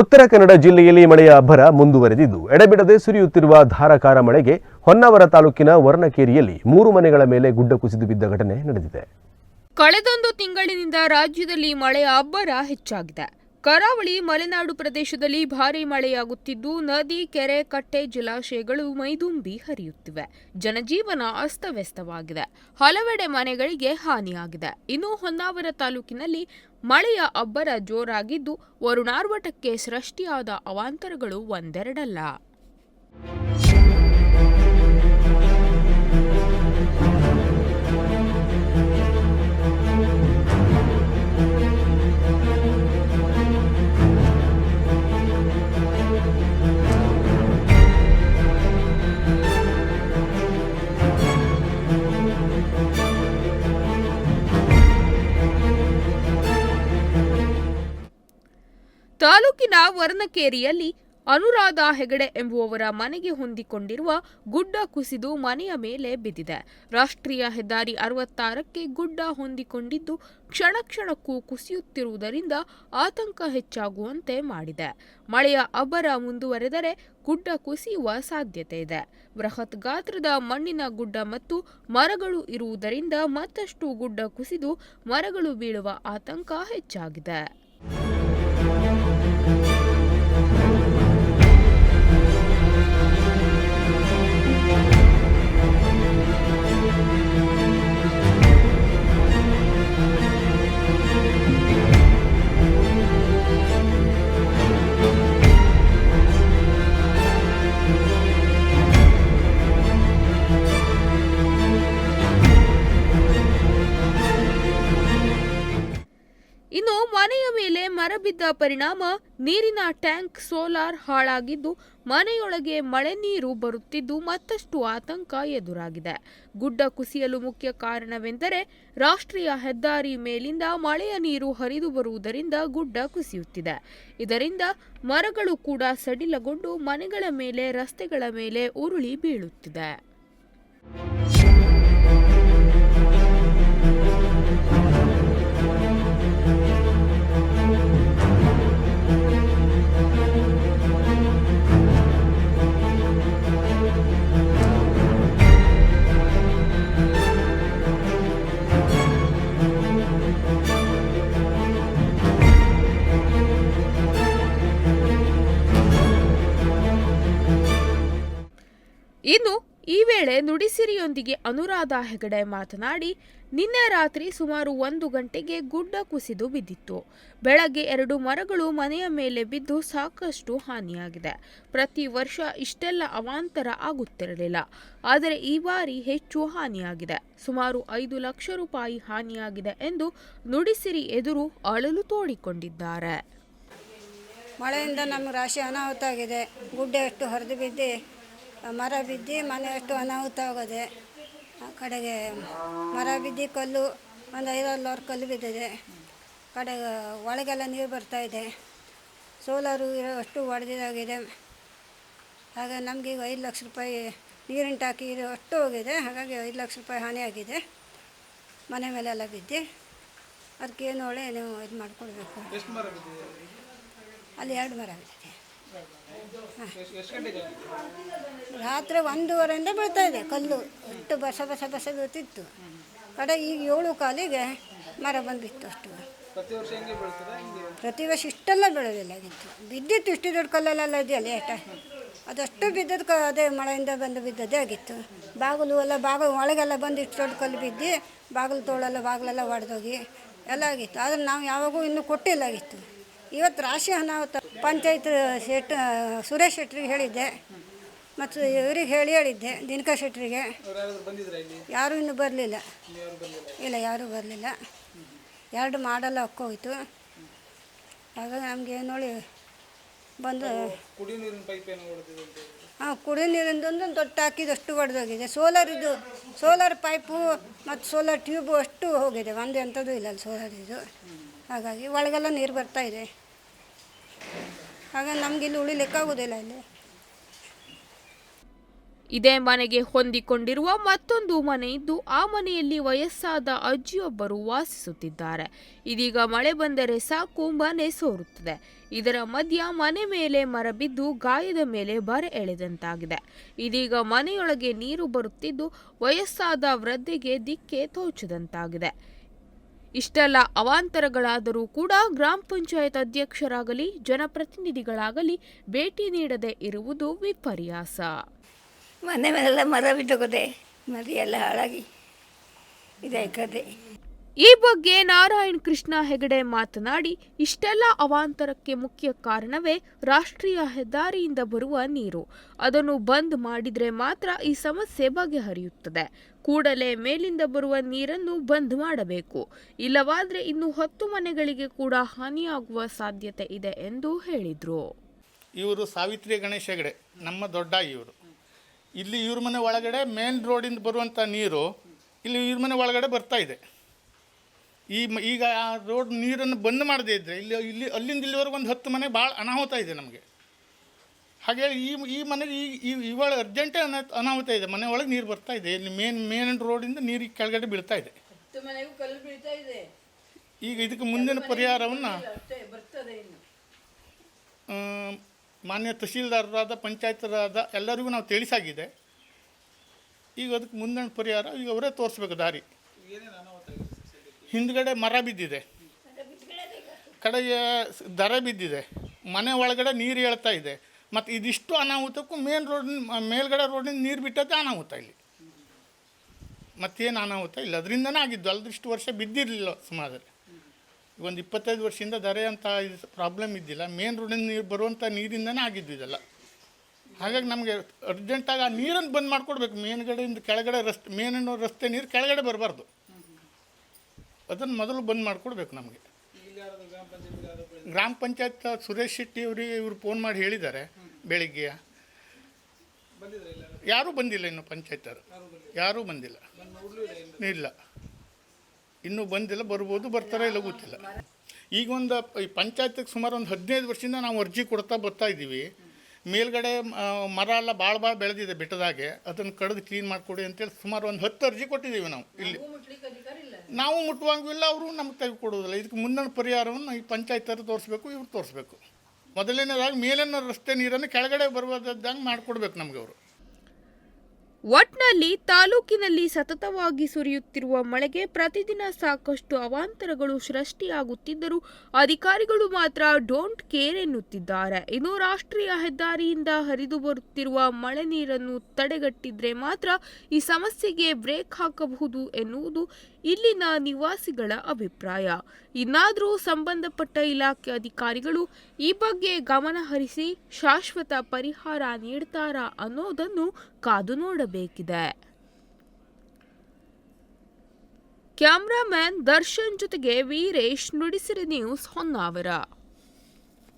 ಉತ್ತರ ಕನ್ನಡ ಜಿಲ್ಲೆಯಲ್ಲಿ ಮಳೆಯ ಅಬ್ಬರ ಮುಂದುವರೆದಿದ್ದು. ಎಡೆಬಿಡದೆ ಸುರಿಯುತ್ತಿರುವ ಧಾರಾಕಾರ ಮಳೆಗೆ ಹೊನ್ನಾವರ ತಾಲೂಕಿನ ವರ್ಣಕೇರಿಯಲ್ಲಿ ಮೂರು ಮನೆಗಳ ಮೇಲೆ ಗುಡ್ಡ ಕುಸಿದು ಬಿದ್ದ ಘಟನೆ ನಡೆದಿದೆ. ಕಳೆದೊಂದು ತಿಂಗಳಿನಿಂದ ರಾಜ್ಯದಲ್ಲಿ ಮಳೆಯ ಅಬ್ಬರ ಹೆಚ್ಚಾಗಿದೆ. ಕರಾವಳಿ ಮಲೆನಾಡು ಪ್ರದೇಶದಲ್ಲಿ ಭಾರೀ ಮಳೆಯಾಗುತ್ತಿದ್ದು, ನದಿ, ಕೆರೆ, ಕಟ್ಟೆ, ಜಲಾಶಯಗಳು ಮೈದುಂಬಿ ಹರಿಯುತ್ತಿವೆ. ಜನಜೀವನ ಅಸ್ತವ್ಯಸ್ತವಾಗಿದೆ. ಹಲವೆಡೆ ಮನೆಗಳಿಗೆ ಹಾನಿಯಾಗಿದೆ. ಇನ್ನು ಹೊನ್ನಾವರ ತಾಲೂಕಿನಲ್ಲಿ ಮಳೆಯ ಅಬ್ಬರ ಜೋರಾಗಿದ್ದು, ವರುಣಾರ್ವಟಕ್ಕೆ ಸೃಷ್ಟಿಯಾದ ಅವಾಂತರಗಳು ಒಂದೆರಡಲ್ಲ. ತಾಲೂಕಿನ ವರ್ಣಕೇರಿಯಲ್ಲಿ ಅನುರಾಧ ಹೆಗಡೆ ಎಂಬುವವರ ಮನೆಗೆ ಹೊಂದಿಕೊಂಡಿರುವ ಗುಡ್ಡ ಕುಸಿದು ಮನೆಯ ಮೇಲೆ ಬಿದ್ದಿದೆ. ರಾಷ್ಟ್ರೀಯ ಹೆದ್ದಾರಿ ಅರವತ್ತಾರಕ್ಕೆ ಗುಡ್ಡ ಹೊಂದಿಕೊಂಡಿದ್ದು ಕ್ಷಣ ಕ್ಷಣಕ್ಕೂ ಕುಸಿಯುತ್ತಿರುವುದರಿಂದ ಆತಂಕ ಹೆಚ್ಚಾಗುವಂತೆ ಮಾಡಿದೆ. ಮಳೆಯ ಅಬ್ಬರ ಮುಂದುವರೆದರೆ ಗುಡ್ಡ ಕುಸಿಯುವ ಸಾಧ್ಯತೆ ಇದೆ. ಬೃಹತ್ ಗಾತ್ರದ ಮಣ್ಣಿನ ಗುಡ್ಡ ಮತ್ತು ಮರಗಳು ಇರುವುದರಿಂದ ಮತ್ತಷ್ಟು ಗುಡ್ಡ ಕುಸಿದು ಮರಗಳು ಬೀಳುವ ಆತಂಕ ಹೆಚ್ಚಾಗಿದೆ. ಮೇಲೆ ಮರ ಬಿದ್ದ ಪರಿಣಾಮ ನೀರಿನ ಟ್ಯಾಂಕ್ ಸೋಲಾರ್ ಹಾಳಾಗಿದ್ದು ಮನೆಯೊಳಗೆ ಮಳೆ ನೀರು ಬರುತ್ತಿದ್ದು ಮತ್ತಷ್ಟು ಆತಂಕ ಎದುರಾಗಿದೆ. ಗುಡ್ಡ ಕುಸಿಯಲು ಮುಖ್ಯ ಕಾರಣವೆಂದರೆ ರಾಷ್ಟ್ರೀಯ ಹೆದ್ದಾರಿ ಮೇಲಿಂದ ಮಳೆಯ ನೀರು ಹರಿದು ಬರುವುದರಿಂದ ಗುಡ್ಡ ಕುಸಿಯುತ್ತಿದೆ. ಇದರಿಂದ ಮರಗಳು ಕೂಡ ಸಡಿಲಗೊಂಡು ಮನೆಗಳ ಮೇಲೆ ರಸ್ತೆಗಳ ಮೇಲೆ ಉರುಳಿ ಬೀಳುತ್ತಿದೆ. ಈ ವೇಳೆ ನುಡಿಸಿರಿಯೊಂದಿಗೆ ಅನುರಾಧ ಹೆಗಡೆ ಮಾತನಾಡಿ, ನಿನ್ನೆ ರಾತ್ರಿ ಸುಮಾರು ಒಂದು ಗಂಟೆಗೆ ಗುಡ್ಡ ಕುಸಿದು ಬಿದ್ದಿತ್ತು. ಬೆಳಗ್ಗೆ ಎರಡು ಮರಗಳು ಮನೆಯ ಮೇಲೆ ಬಿದ್ದು ಸಾಕಷ್ಟು ಹಾನಿಯಾಗಿದೆ. ಪ್ರತಿ ವರ್ಷ ಇಷ್ಟೆಲ್ಲ ಅವಾಂತರ ಆಗುತ್ತಿರಲಿಲ್ಲ. ಆದರೆ ಈ ಬಾರಿ ಹೆಚ್ಚು ಹಾನಿಯಾಗಿದೆ. ಸುಮಾರು ಐದು ಲಕ್ಷ ರೂಪಾಯಿ ಹಾನಿಯಾಗಿದೆ ಎಂದು ನುಡಿಸಿರಿ ಎದುರು ಅಳಲು ತೋಡಿಕೊಂಡಿದ್ದಾರೆ. ಮಳೆಯಿಂದ ನಮ್ಮ ರಾಶಿ ಅನಾಹುತ ಆಗಿದೆ. ಗುಡ್ಡ ಎಷ್ಟು ಹರಿದು ಬಿದ್ದು ಮರ ಬಿದ್ದು ಮನೆ ಅಷ್ಟು ಅನಾಹುತ ಆಗೋದೆ ಆ ಕಡೆಗೆ ಮರ ಬಿದ್ದು ಕಲ್ಲು ಒಂದು ಐದಾರು ಕಲ್ಲು ಬಿದ್ದಿದೆ. ಕಡೆಗೆ ಒಳಗೆಲ್ಲ ನೀರು ಬರ್ತಾ ಇದೆ. ಸೋಲಾರು ಇರೋ ಅಷ್ಟು ಒಡೆದಿದಾಗಿದೆ. ಹಾಗೆ ನಮಗೆ ಈಗ ಐದು ಲಕ್ಷ ರೂಪಾಯಿ ನೀರಿನ ಟಾಕಿ ಇದು ಅಷ್ಟು ಹೋಗಿದೆ. ಹಾಗಾಗಿ ಐದು ಲಕ್ಷ ರೂಪಾಯಿ ಹಾನಿಯಾಗಿದೆ ಮನೆ ಮೇಲೆಲ್ಲ ಬಿದ್ದು ಅದಕ್ಕೆ ಏನು ಒಳ್ಳೆ ನೀವು ಇದು ಮಾಡಿಕೊಡ್ಬೇಕು. ಅಲ್ಲಿ ಎರಡು ಮರ ಬಿದ್ದಿದೆ. ರಾತ್ರಿ ಒಂದೂವರೆಯಿಂದ ಬೀಳ್ತಾ ಇದೆ, ಕಲ್ಲು. ಅಷ್ಟು ಬಸ ಬಸ ಬಸ ಬೀಳ್ತಿತ್ತು. ಕಡೆ ಈಗ ಏಳು ಕಾಲಿಗೆ ಮರ ಬಂದಿತ್ತು ಅಷ್ಟು. ಪ್ರತಿ ವರ್ಷ ಇಷ್ಟೆಲ್ಲ ಬೀಳೋದಿಲ್ಲ ಆಗಿತ್ತು. ಬಿದ್ದಿತ್ತು ಇಷ್ಟು ದೊಡ್ಡ ಕಲ್ಲಲ್ಲೆಲ್ಲ ಇದೆಯಲ್ಲ, ಏಟ? ಅದಷ್ಟು ಬಿದ್ದದ ಕ ಅದೇ ಮಳೆಯಿಂದ ಬಂದು ಬಿದ್ದದೇ ಆಗಿತ್ತು. ಬಾಗಿಲು ಎಲ್ಲ, ಬಾಗಿಲು ಒಳಗೆಲ್ಲ ಬಂದು ಇಷ್ಟು ದೊಡ್ಡ ಕಲ್ಲು ಬಿದ್ದು, ಬಾಗಿಲು ತೋಳೆಲ್ಲ, ಬಾಗಿಲೆಲ್ಲ ಒಡೆದೋಗಿ ಎಲ್ಲ ಆಗಿತ್ತು. ಆದರೆ ನಾವು ಯಾವಾಗೂ ಇನ್ನೂ ಕೊಟ್ಟಿಲ್ಲ ಆಗಿತ್ತು. ಇವತ್ತು ರಾಶಿ ಅನಾಹುತ. ಪಂಚಾಯತ್ ಶೆಟ್ ಸುರೇಶ್ ಶೆಟ್ರಿಗೆ ಹೇಳಿದ್ದೆ. ಮತ್ತು ಇವ್ರಿಗೆ ಹೇಳಿ ಹೇಳಿದ್ದೆ ದಿನಕ ಶೆಟ್ರಿಗೆ. ಯಾರೂ ಇನ್ನೂ ಬರಲಿಲ್ಲ. ಇಲ್ಲ, ಯಾರೂ ಬರಲಿಲ್ಲ. ಎರಡು ಮಾಡಲ್ಲ ಹೋಯ್ತು. ಹಾಗಾಗಿ ನಮಗೆ ನೋಡಿ ಬಂದು ಹಾಂ ಕುಡಿಯೋ ನೀರಿಂದೊಂದು ದೊಡ್ಡ ಟಾಕಿದಷ್ಟು ಒಡೆದೋಗಿದೆ. ಸೋಲಾರ್ ಇದು, ಸೋಲಾರ್ ಪೈಪು ಮತ್ತು ಸೋಲಾರ್ ಟ್ಯೂಬು ಅಷ್ಟು ಹೋಗಿದೆ. ಒಂದು ಎಂಥದ್ದು ಇಲ್ಲ ಸೋಲಾರ್ ಇದು. ಹಾಗಾಗಿ ಒಳಗೆಲ್ಲ ನೀರು ಬರ್ತಾ ಇದೆ. ಹಾಗಾಗಿ ನಮ್ಗೆ ಇಲ್ಲಿ ಉಳಿಲಿಕ್ಕಾಗೋದಿಲ್ಲ ಇಲ್ಲಿ. ಇದೇ ಮನೆಗೆ ಹೊಂದಿಕೊಂಡಿರುವ ಮತ್ತೊಂದು ಮನೆ ಇದ್ದು ಆ ಮನೆಯಲ್ಲಿ ವಯಸ್ಸಾದ ಅಜ್ಜಿಯೊಬ್ಬರು ವಾಸಿಸುತ್ತಿದ್ದಾರೆ. ಇದೀಗ ಮಳೆ ಬಂದರೆ ಸಾಕು ಮನೆ ಸೋರುತ್ತದೆ. ಇದರ ಮಧ್ಯ ಮನೆ ಮೇಲೆ ಮರ ಬಿದ್ದು ಗಾಯದ ಮೇಲೆ ಬರೆ ಎಳೆದಂತಾಗಿದೆ. ಇದೀಗ ಮನೆಯೊಳಗೆ ನೀರು ಬರುತ್ತಿದ್ದು ವಯಸ್ಸಾದ ವೃದ್ಧೆಗೆ ದಿಕ್ಕೆ ತೋಚದಂತಾಗಿದೆ. ಇಷ್ಟೆಲ್ಲ ಅವಾಂತರಗಳಾದರೂ ಕೂಡ ಗ್ರಾಮ ಪಂಚಾಯತ್ ಅಧ್ಯಕ್ಷರಾಗಲಿ ಜನಪ್ರತಿನಿಧಿಗಳಾಗಲಿ ಭೇಟಿ ನೀಡದೆ ಇರುವುದು ವಿಪರ್ಯಾಸ. ಮನೆ ಮನೆಲ್ಲ ಮರ ಬಿದ್ದೋಗದೆ ಮರಿ ಎಲ್ಲ ಹಾಳಾಗಿ ಈ ಬಗ್ಗೆ ನಾರಾಯಣ್ ಕೃಷ್ಣ ಹೆಗಡೆ ಮಾತನಾಡಿ ಇಷ್ಟೆಲ್ಲ ಅವಾಂತರಕ್ಕೆ ಮುಖ್ಯ ಕಾರಣವೇ ರಾಷ್ಟ್ರೀಯ ಹೆದ್ದಾರಿಯಿಂದ ಬರುವ ನೀರು. ಅದನ್ನು ಬಂದ್ ಮಾಡಿದರೆ ಮಾತ್ರ ಈ ಸಮಸ್ಯೆ ಬಗೆಹರಿಯುತ್ತದೆ. ಕೂಡಲೇ ಮೇಲಿಂದ ಬರುವ ನೀರನ್ನು ಬಂದ್ ಮಾಡಬೇಕು. ಇಲ್ಲವಾದರೆ ಇನ್ನು ಹತ್ತು ಮನೆಗಳಿಗೆ ಕೂಡ ಹಾನಿಯಾಗುವ ಸಾಧ್ಯತೆ ಇದೆ ಎಂದು ಹೇಳಿದರು. ಇವರು ಸಾವಿತ್ರಿ ಗಣೇಶ ಹೆಗಡೆ, ನಮ್ಮ ದೊಡ್ಡ ಇವರು. ಇಲ್ಲಿ ಇವ್ರ ಮನೆ ಒಳಗಡೆ ಮೇನ್ ರೋಡಿಂದ ಬರುವಂಥ ನೀರು ಇಲ್ಲಿ ಇವ್ರ ಮನೆ ಒಳಗಡೆ ಬರ್ತಾ ಇದೆ. ಈ ಈಗ ಆ ರೋಡ್ ನೀರನ್ನು ಬಂದ್ ಮಾಡದೇ ಇದ್ದರೆ ಇಲ್ಲಿ ಇಲ್ಲಿ ಅಲ್ಲಿಂದ ಇಲ್ಲಿವರೆಗೂ ಒಂದು ಹತ್ತು ಮನೆ ಭಾಳ ಅನಾಹುತ ಇದೆ ನಮಗೆ. ಹಾಗೆ ಈ ಈ ಮನೆಗೆ ಈ ಇವಾಗ ಅರ್ಜೆಂಟೇ ಅನ ಅನಾಹುತ ಇದೆ. ಮನೆ ಒಳಗೆ ನೀರು ಬರ್ತಾ ಇದೆ. ಇಲ್ಲಿ ಮೇನ್ ಮೇನ್ ರೋಡಿಂದ ನೀರು ಕೆಳಗಡೆ ಬೀಳ್ತಾ ಇದೆ. ಈಗ ಇದಕ್ಕೆ ಮುಂದಿನ ಪರಿಹಾರವನ್ನು ಮಾನ್ಯ ತಹಶೀಲ್ದಾರರಾದ ಪಂಚಾಯತ್ರಾದ ಎಲ್ಲರಿಗೂ ನಾವು ತಿಳಿಸಾಗಿದೆ. ಈಗ ಅದಕ್ಕೆ ಮುಂದಿನ ಪರಿಹಾರ ಈಗ ಅವರೇ ತೋರಿಸ್ಬೇಕು ದಾರಿ. ಹಿಂದ್ಗಡೆ ಮರ ಬಿದ್ದಿದೆ. ಕಡೆಗೆ ದರ ಬಿದ್ದಿದೆ. ಮನೆ ಒಳಗಡೆ ನೀರು ಹೇಳ್ತಾ ಇದೆ. ಮತ್ತು ಇದಿಷ್ಟು ಅನಾಹುತಕ್ಕೂ ಮೇನ್ ರೋಡ್ ಮೇಲ್ಗಡೆ ರೋಡಿನ ನೀರು ಬಿಟ್ಟದ್ದು ಅನಾಹುತ ಇಲ್ಲಿ. ಮತ್ತೇನು ಅನಾಹುತ ಇಲ್ಲ. ಅದರಿಂದನೇ ಆಗಿದ್ದು. ಅಲ್ದಿಷ್ಟು ವರ್ಷ ಬಿದ್ದಿರಲಿಲ್ಲ ಸಮಾಜದಲ್ಲಿ ಒಂದು ಇಪ್ಪತ್ತೈದು ವರ್ಷದಿಂದ ದರೆ ಅಂತ ಇದು ಪ್ರಾಬ್ಲಮ್ ಇದ್ದಿಲ್ಲ. ಮೇನ್ ರೋಡಿನ ನೀರು ಬರುವಂಥ ನೀರಿಂದನೇ ಆಗಿದ್ದು ಇದೆಲ್ಲ. ಹಾಗಾಗಿ ನಮಗೆ ಅರ್ಜೆಂಟಾಗಿ ಆ ನೀರನ್ನು ಬಂದ್ ಮಾಡಿಕೊಡ್ಬೇಕು. ಮೇನ್ಗಡೆಯಿಂದ ಕೆಳಗಡೆ ರಸ್ತೆ ಮೇನ್ ರಸ್ತೆ ನೀರು ಕೆಳಗಡೆ ಬರಬಾರ್ದು. ಅದನ್ನು ಮೊದಲು ಬಂದ್ ಮಾಡಿಕೊಡ್ಬೇಕು ನಮಗೆ. ಗ್ರಾಮ ಪಂಚಾಯತ್ ಸುರೇಶ್ ಶೆಟ್ಟಿ ಅವರಿಗೆ ಇವರು ಫೋನ್ ಮಾಡಿ ಹೇಳಿದ್ದಾರೆ. ಬೆಳಿಗ್ಗೆ ಯಾರೂ ಬಂದಿಲ್ಲ ಇನ್ನು ಪಂಚಾಯತರು. ಯಾರೂ ಬಂದಿಲ್ಲ. ಇಲ್ಲ. ಇನ್ನೂ ಬಂದಿಲ್ಲ ಬರ್ಬೋದು ಬರ್ತಾರೆ ಇಲ್ಲ ಗೊತ್ತಿಲ್ಲ. ಈಗ ಒಂದು ಈ ಪಂಚಾಯತಿಗೆ ಸುಮಾರು ಒಂದು ಹದಿನೈದು ವರ್ಷದಿಂದ ನಾವು ಅರ್ಜಿ ಕೊಡ್ತಾ ಬರ್ತಾ ಇದ್ದೀವಿ. ಮೇಲ್ಗಡೆ ಮರ ಎಲ್ಲ ಭಾಳ ಭಾಳ ಬೆಳೆದಿದೆ ಬೆಟ್ಟದಾಗೆ. ಅದನ್ನು ಕಡ್ದು ಕ್ಲೀನ್ ಮಾಡಿಕೊಡಿ ಅಂತೇಳಿ ಸುಮಾರು ಒಂದು ಹತ್ತು ಅರ್ಜಿ ಕೊಟ್ಟಿದ್ದೀವಿ ನಾವು ಇಲ್ಲಿ. ನಾವು ಮುಟ್ಟುವಂಗೂ ಇಲ್ಲ ಅವರು ನಮ್ಗೆ ತೆಗೆದುಕೊಡೋದಿಲ್ಲ ಇದಕ್ಕೆ ಮುಂದಿನ ಪರಿಹಾರವನ್ನು ಈ ಪಂಚಾಯತರು ತೋರಿಸ್ಬೇಕು ಇವ್ರು ತೋರಿಸ್ಬೇಕು. ಮೊದಲನೇದಾಗಿ ಮೇಲಿನ ರಸ್ತೆ ನೀರನ್ನು ಕೆಳಗಡೆ ಬರುವುದಂಗೆ ಮಾಡಿಕೊಡ್ಬೇಕು ನಮಗೆ ಅವರು. ಒಟ್ನಲ್ಲಿ ತಾಲೂಕಿನಲ್ಲಿ ಸತತವಾಗಿ ಸುರಿಯುತ್ತಿರುವ ಮಳೆಗೆ ಪ್ರತಿದಿನ ಸಾಕಷ್ಟು ಅವಾಂತರಗಳು ಸೃಷ್ಟಿಯಾಗುತ್ತಿದ್ದರೂ ಅಧಿಕಾರಿಗಳು ಮಾತ್ರ ಡೋಂಟ್ ಕೇರ್ ಎನ್ನುತ್ತಿದ್ದಾರೆ. ಇನ್ನು ರಾಷ್ಟ್ರೀಯ ಹೆದ್ದಾರಿಯಿಂದ ಹರಿದು ಬರುತ್ತಿರುವ ಮಳೆ ನೀರನ್ನು ತಡೆಗಟ್ಟಿದ್ರೆ ಮಾತ್ರ ಈ ಸಮಸ್ಯೆಗೆ ಬ್ರೇಕ್ ಹಾಕಬಹುದು ಎನ್ನುವುದು ಇಲ್ಲಿನ ನಿವಾಸಿಗಳ ಅಭಿಪ್ರಾಯ. ಇನ್ನಾದರೂ ಸಂಬಂಧಪಟ್ಟ ಇಲಾಖೆ ಅಧಿಕಾರಿಗಳು ಈ ಬಗ್ಗೆ ಗಮನ ಹರಿಸಿ ಶಾಶ್ವತ ಪರಿಹಾರ ನೀಡ್ತಾರಾ ಅನ್ನೋದನ್ನು ಕಾದು ನೋಡಬೇಕಿದೆ. ಕ್ಯಾಮ್ರಾಮ್ಯಾನ್ ದರ್ಶನ್ ಜೊತೆಗೆ ವೀರೇಶ್ ನುಡಿಸಿರಿ ನ್ಯೂಸ್ ಹೊನ್ನಾವರ.